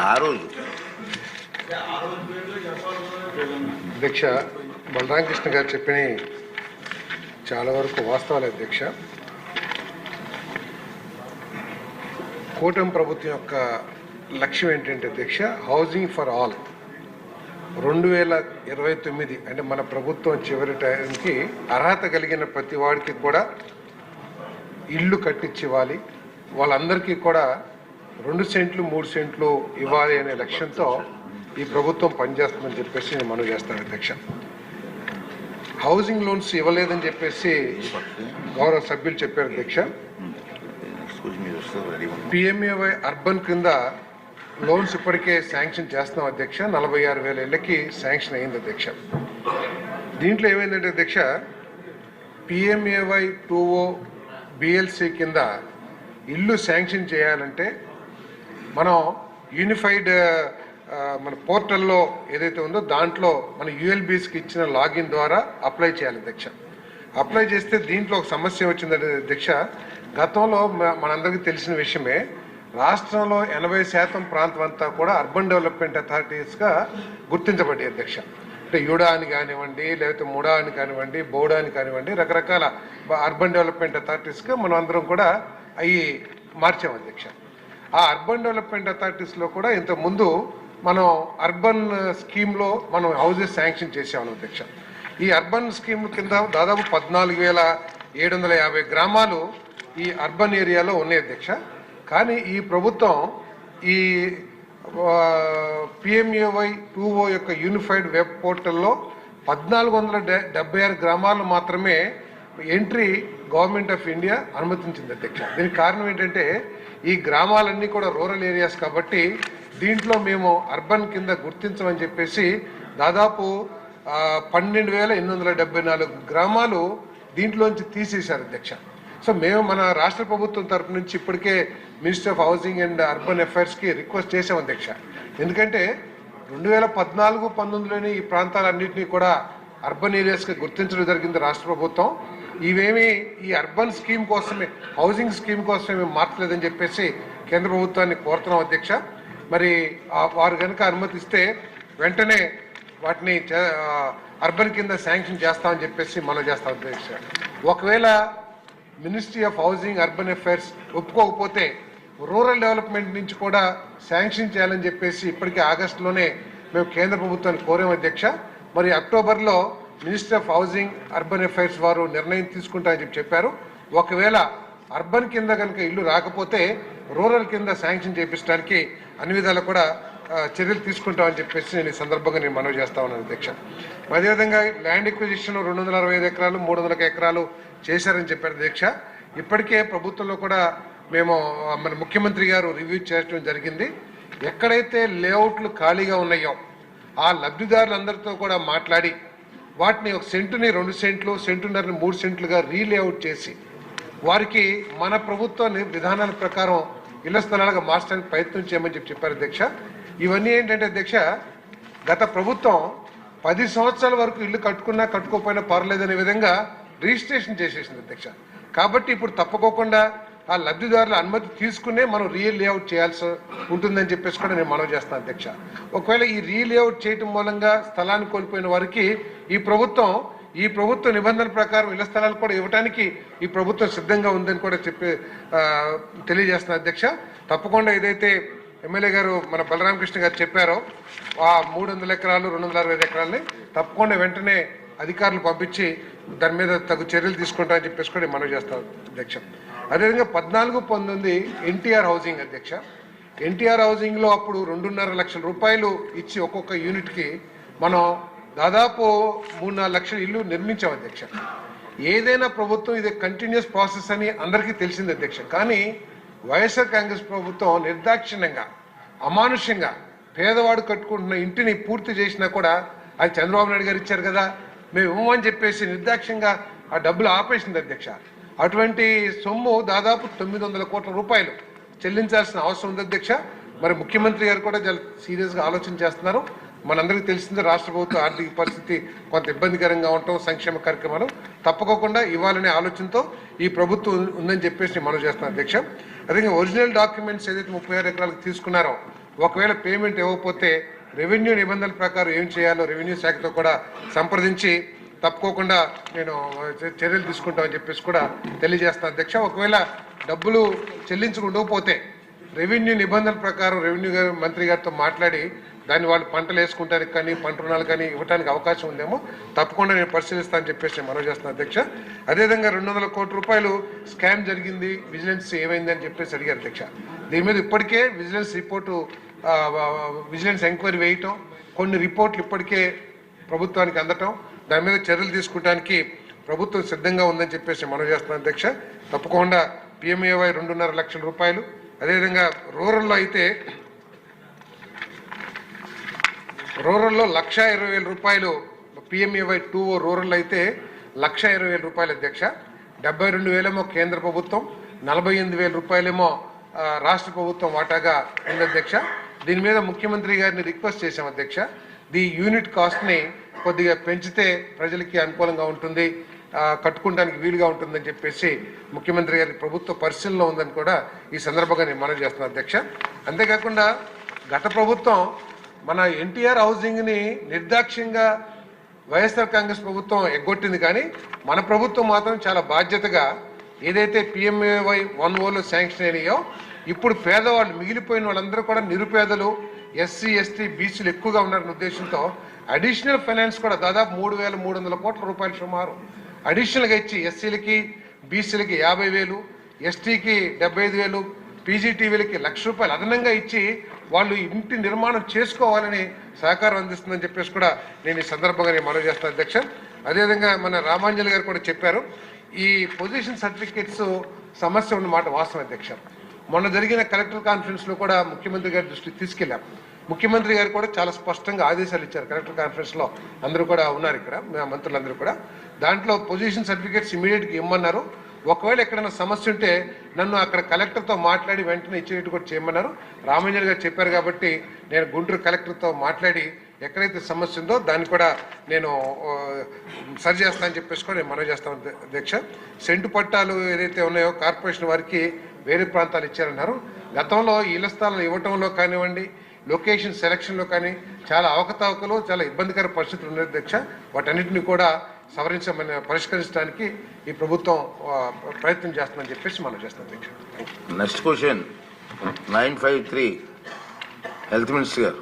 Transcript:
ఆ రోజు. అధ్యక్ష బలరామకృష్ణ గారు చెప్పిన చాలా వరకు వాస్తవాలు అధ్యక్ష కూటమి ప్రభుత్వం యొక్క లక్ష్యం ఏంటంటే అధ్యక్ష హౌసింగ్ ఫర్ ఆల్ రెండు వేల ఇరవై తొమ్మిది అంటే మన ప్రభుత్వం చివరి టైంకి అర్హత కలిగిన ప్రతి వాడికి కూడా ఇల్లు కట్టించివ్వాలి వాళ్ళందరికీ కూడా రెండు సెంట్లు మూడు సెంట్లు ఇవ్వాలి అనే లక్ష్యంతో ఈ ప్రభుత్వం పనిచేస్తుందని చెప్పేసి నేను మనవి చేస్తాను అధ్యక్ష. హౌసింగ్ లోన్స్ ఇవ్వలేదని చెప్పేసి గౌరవ సభ్యులు చెప్పారు అధ్యక్ష. పిఎంఏవై అర్బన్ క్రింద లోన్స్ ఇప్పటికే శాంక్షన్ చేస్తున్నాం అధ్యక్ష. నలభై ఆరు వేల ఇళ్ళకి శాంక్షన్ అయింది అధ్యక్ష. దీంట్లో ఏమైందంటే అధ్యక్ష పిఎంఏవై టూ ఓ బిఎల్సి కింద ఇల్లు శాంక్షన్ చేయాలంటే మనం యూనిఫైడ్ uh, uh, మన పోర్టల్లో ఏదైతే ఉందో దాంట్లో మన యుఎల్బీస్కి ఇచ్చిన లాగిన్ ద్వారా అప్లై చేయాలి అధ్యక్ష అప్లై చేస్తే దీంట్లో ఒక సమస్య వచ్చిందంటే అధ్యక్ష గతంలో మనందరికీ తెలిసిన విషయమే రాష్ట్రంలో ఎనభై శాతం ప్రాంతం అంతా కూడా అర్బన్ డెవలప్మెంట్ అథారిటీస్గా గుర్తించబడ్డాయి అధ్యక్ష అంటే యూడా అని కానివ్వండి లేకపోతే ముడా అని కానివ్వండి బోడా అని కానివ్వండి రకరకాల అర్బన్ డెవలప్మెంట్ అథారిటీస్గా మనం అందరం కూడా అవి మార్చాం అధ్యక్ష ఆ అర్బన్ డెవలప్మెంట్ అథారిటీస్లో కూడా ఇంతకుముందు మనం అర్బన్ స్కీమ్లో మనం హౌజెస్ శాంక్షన్ చేసాము అధ్యక్ష. ఈ అర్బన్ స్కీమ్ కింద దాదాపు పద్నాలుగు వేల ఏడు వందల యాభై గ్రామాలు ఈ అర్బన్ ఏరియాలో ఉన్నాయి అధ్యక్ష. కానీ ఈ ప్రభుత్వం ఈ పిఎంఏవై టూఓ యొక్క యూనిఫైడ్ వెబ్ పోర్టల్లో పద్నాలుగు వందల డె- డెబ్బై ఆరు గ్రామాలు మాత్రమే ఎంట్రీ గవర్నమెంట్ ఆఫ్ ఇండియా అనుమతించింది అధ్యక్ష. దీనికి కారణం ఏంటంటే ఈ గ్రామాలన్నీ కూడా రూరల్ ఏరియాస్ కాబట్టి దీంట్లో మేము అర్బన్ కింద గుర్తించమని చెప్పేసి దాదాపు పన్నెండు వేల ఎనిమిది వందల డెబ్బై నాలుగు గ్రామాలు దీంట్లోంచి తీసేశారు అధ్యక్ష. సో మేము మన రాష్ట్ర ప్రభుత్వం తరపు నుంచి ఇప్పటికే minister of housing and urban అఫైర్స్కి request చేసాం అధ్యక్ష. ఎందుకంటే రెండు వేల పద్నాలుగు పంతొమ్మిదిలోని ఈ ప్రాంతాలన్నింటినీ కూడా అర్బన్ ఏరియాస్గా గుర్తించడం జరిగింది రాష్ట్ర ప్రభుత్వం. ఇవేమి ఈ అర్బన్ స్కీమ్ కోసమే హౌసింగ్ స్కీమ్ కోసమే మేము మార్చలేదని చెప్పేసి కేంద్ర ప్రభుత్వాన్ని కోరుతున్నాం అధ్యక్ష. మరి వారు కనుక అనుమతిస్తే వెంటనే వాటిని అర్బన్ కింద శాంక్షన్ చేస్తామని చెప్పేసి మనం చేస్తాం అధ్యక్ష. ఒకవేళ ministry of housing urban affairs ఒప్పుకోకపోతే రూరల్ డెవలప్మెంట్ నుంచి కూడా శాంక్షన్ చేయాలని చెప్పేసి ఇప్పటికే ఆగస్టులోనే మేము కేంద్ర ప్రభుత్వాన్ని కోరాం అధ్యక్ష. మరి అక్టోబర్లో minister of housing urban affairs వారు నిర్ణయం తీసుకుంటారని చెప్పి చెప్పారు. ఒకవేళ అర్బన్ కింద కనుక ఇల్లు రాకపోతే రూరల్ కింద శాంక్షన్ చేపించడానికి అన్ని విధాలు కూడా చర్యలు తీసుకుంటామని చెప్పేసి నేను ఈ సందర్భంగా నేను మనవి చేస్తా ఉన్నాను అధ్యక్ష. అదేవిధంగా ల్యాండ్ ఎక్విజిషన్ రెండు వందల అరవై ఐదు ఎకరాలు మూడు వందల ఎకరాలు చేశారని చెప్పారు అధ్యక్ష. ఇప్పటికే ప్రభుత్వంలో కూడా మేము మన ముఖ్యమంత్రి గారు రివ్యూ చేయడం జరిగింది. ఎక్కడైతే లేఅవుట్లు ఖాళీగా ఉన్నాయో ఆ లబ్ధిదారులందరితో కూడా మాట్లాడి వాటిని ఒక సెంటుని రెండు సెంట్లు సెంటున్నరని మూడు సెంట్లుగా రీలేఅవుట్ చేసి వారికి మన ప్రభుత్వ విధానాల ప్రకారం ఇళ్ళ స్థలాలుగా మార్చడానికి ప్రయత్నం చేయమని చెప్పి చెప్పారు అధ్యక్ష. ఇవన్నీ ఏంటంటే అధ్యక్ష గత ప్రభుత్వం పది సంవత్సరాల వరకు ఇల్లు కట్టుకున్నా కట్టుకోకపోయినా పర్లేదనే విధంగా రిజిస్ట్రేషన్ చేసేసింది అధ్యక్ష. కాబట్టి ఇప్పుడు తప్పకోకుండా ఆ లబ్ధిదారుల అనుమతి తీసుకునే మనం రియల్ లేఅవుట్ చేయాల్సి ఉంటుందని చెప్పేసి కూడా నేను మనవి చేస్తాను అధ్యక్ష. ఒకవేళ ఈ రీలేఅవుట్ చేయటం మూలంగా స్థలాన్ని కోల్పోయిన వారికి ఈ ప్రభుత్వం ఈ ప్రభుత్వ నిబంధనల ప్రకారం ఇళ్ళ స్థలాలు కూడా ఇవ్వడానికి ఈ ప్రభుత్వం సిద్ధంగా ఉందని కూడా చెప్పి తెలియజేస్తున్న అధ్యక్ష. తప్పకుండా ఏదైతే ఎమ్మెల్యే గారు మన బలరామకృష్ణ గారు చెప్పారో ఆ మూడు వందల ఎకరాలు రెండు వందల అరవై ఎకరాలని తప్పకుండా వెంటనే అధికారులు పంపించి దాని మీద తగు చర్యలు తీసుకుంటామని చెప్పేసి కూడా మనం చేస్తాం అధ్యక్ష. అదేవిధంగా పద్నాలుగు పంతొమ్మిది ఎన్టీఆర్ హౌసింగ్ అధ్యక్ష. ఎన్టీఆర్ హౌసింగ్లో అప్పుడు రెండున్నర లక్షల రూపాయలు ఇచ్చి ఒక్కొక్క యూనిట్కి మనం దాదాపు మూడు నాలుగు లక్షల ఇల్లు నిర్మించాం అధ్యక్ష. ఏదైనా ప్రభుత్వం ఇది కంటిన్యూస్ ప్రాసెస్ అని అందరికీ తెలిసింది అధ్యక్ష. కానీ వైఎస్ఆర్ కాంగ్రెస్ ప్రభుత్వం నిర్దాక్షిణ్యంగా అమానుష్యంగా పేదవాడు కట్టుకుంటున్న ఇంటిని పూర్తి చేసినా కూడా అది చంద్రబాబు నాయుడు గారు ఇచ్చారు కదా మేము ఇవ్వమని చెప్పేసి నిర్దాక్ష్యంగా ఆ డబ్బులు ఆపేసింది అధ్యక్ష. అటువంటి సొమ్ము దాదాపు తొమ్మిది వందల కోట్ల రూపాయలు చెల్లించాల్సిన అవసరం ఉంది అధ్యక్ష. మరి ముఖ్యమంత్రి గారు కూడా చాలా సీరియస్గా ఆలోచన చేస్తున్నారు. మనందరికీ తెలిసిందే రాష్ట్ర ప్రభుత్వ ఆర్థిక పరిస్థితి కొంత ఇబ్బందికరంగా ఉండటం సంక్షేమ కార్యక్రమాలు తప్పకోకుండా ఇవ్వాలనే ఆలోచనతో ఈ ప్రభుత్వం ఉందని చెప్పేసి మనం చేస్తున్నాం అధ్యక్ష. అదే ఒరిజినల్ డాక్యుమెంట్స్ ఏదైతే ముప్పై ఆరు ఎకరాలకు తీసుకున్నారో ఒకవేళ పేమెంట్ ఇవ్వకపోతే రెవెన్యూ నిబంధనల ప్రకారం ఏం చేయాలో రెవెన్యూ శాఖతో కూడా సంప్రదించి తప్పుకోకుండా నేను చర్యలు తీసుకుంటామని చెప్పేసి కూడా తెలియజేస్తాను అధ్యక్ష ఒకవేళ డబ్బులు చెల్లించకుండకపోతే రెవెన్యూ నిబంధనల ప్రకారం రెవెన్యూ మంత్రి గారితో మాట్లాడి దాన్ని వాళ్ళు పంటలు వేసుకుంటానికి కానీ పంట రుణాలు కానీ ఇవ్వడానికి అవకాశం ఉందేమో తప్పకుండా నేను పరిశీలిస్తానని చెప్పేసి నేను మనవి చేస్తున్నాను అధ్యక్ష. అదేవిధంగా రెండు వందల కోట్ల రూపాయలు స్కామ్ జరిగింది విజిలెన్స్ ఏమైంది అని చెప్పేసి అడిగారు అధ్యక్ష. దీని మీద ఇప్పటికే విజిలెన్స్ రిపోర్టు విజిలెన్స్ ఎంక్వైరీ వేయటం కొన్ని రిపోర్ట్లు ఇప్పటికే ప్రభుత్వానికి అందటం దాని మీద చర్యలు తీసుకోవడానికి ప్రభుత్వం సిద్ధంగా ఉందని చెప్పేసి మనం చేస్తున్నాం అధ్యక్ష. తప్పకుండా పిఎంఏవై రెండున్నర లక్షల రూపాయలు. అదేవిధంగా రూరల్లో అయితే రూరల్లో లక్ష ఇరవై వేల రూపాయలు పిఎంఏవై టూ రూరల్ అయితే లక్ష ఇరవై వేల రూపాయలు అధ్యక్ష. డెబ్బై రెండు వేలేమో కేంద్ర ప్రభుత్వం నలభై ఎనిమిది వేల రూపాయలేమో రాష్ట్ర ప్రభుత్వం వాటాగా ఉంది అధ్యక్ష. దీని మీద ముఖ్యమంత్రి గారిని రిక్వెస్ట్ చేశాం అధ్యక్ష. ది యూనిట్ కాస్ట్ని కొద్దిగా పెంచితే ప్రజలకి అనుకూలంగా ఉంటుంది కట్టుకోవడానికి వీలుగా ఉంటుందని చెప్పేసి ముఖ్యమంత్రి గారి ప్రభుత్వ పరిశీలనలో ఉందని కూడా ఈ సందర్భంగా నేను మనవి చేస్తున్నాను అధ్యక్ష. అంతేకాకుండా గత ప్రభుత్వం మన ఎన్టీఆర్ హౌసింగ్ని నిర్దాక్ష్యంగా వైఎస్ఆర్ కాంగ్రెస్ ప్రభుత్వం ఎగ్గొట్టింది కానీ మన ప్రభుత్వం మాత్రం చాలా బాధ్యతగా ఏదైతే పిఎంఏవై వన్ ఓలో శాంక్షన్ అయినాయో ఇప్పుడు పేదవాళ్ళు మిగిలిపోయిన వాళ్ళందరూ కూడా నిరుపేదలు ఎస్సీ ఎస్టీ బీసీలు ఎక్కువగా ఉన్నారన్న ఉద్దేశంతో అడిషనల్ ఫైనాన్స్ కూడా దాదాపు మూడు వేల మూడు వందల కోట్ల రూపాయలు సుమారు. అడిషనల్గా ఇచ్చి ఎస్సీలకి బీసీలకి యాభై వేలు ఎస్టీకి డెబ్బై ఐదు వేలు పీజీటీవీలకి లక్ష రూపాయలు అదనంగా ఇచ్చి వాళ్ళు ఇంటి నిర్మాణం చేసుకోవాలని సహకారం అందిస్తుందని చెప్పేసి కూడా నేను ఈ సందర్భంగా నేను మనవి చేస్తాను అధ్యక్ష. అదేవిధంగా మన రామాంజలి గారు కూడా చెప్పారు. ఈ పొజిషన్ సర్టిఫికేట్స్ సమస్య ఉన్నమాట వాస్తవం అధ్యక్ష. మొన్న జరిగిన కలెక్టర్ కాన్ఫరెన్స్లో కూడా ముఖ్యమంత్రి గారి దృష్టికి తీసుకెళ్ళాం. ముఖ్యమంత్రి గారు కూడా చాలా స్పష్టంగా ఆదేశాలు ఇచ్చారు కలెక్టర్ కాన్ఫరెన్స్లో అందరూ కూడా ఉన్నారు ఇక్కడ మా మంత్రులందరూ కూడా. దాంట్లో పొజిషన్ సర్టిఫికేట్స్ ఇమీడియట్గా ఇమ్మన్నారు. ఒకవేళ ఎక్కడైనా సమస్య ఉంటే నన్ను అక్కడ కలెక్టర్తో మాట్లాడి వెంటనే ఇచ్చేటట్టు కూడా చేయమన్నారు. రామంజన్ గారు చెప్పారు కాబట్టి నేను గుంటూరు కలెక్టర్తో మాట్లాడి ఎక్కడైతే సమస్య ఉందో దాన్ని కూడా నేను సరి చేస్తానని చెప్పేసి కూడా నేను మనవి చేస్తాను అధ్యక్ష. సెంటు పట్టాలు ఏదైతే ఉన్నాయో కార్పొరేషన్ వారికి వేరే ప్రాంతాలు ఇచ్చారన్నారు. గతంలో ఇళ్ళ స్థలాలు ఇవ్వటంలో కానివ్వండి లొకేషన్ సెలక్షన్లో కానీ చాలా అవకతవకలు చాలా ఇబ్బందికర పరిస్థితులు ఉన్నాయి అధ్యక్ష. వాటన్నిటిని కూడా సవరించమని పరిష్కరించడానికి ఈ ప్రభుత్వం ప్రయత్నం చేస్తుందని చెప్పేసి మనం చేస్తాం అధ్యక్ష. Next question nine five three health minister గారు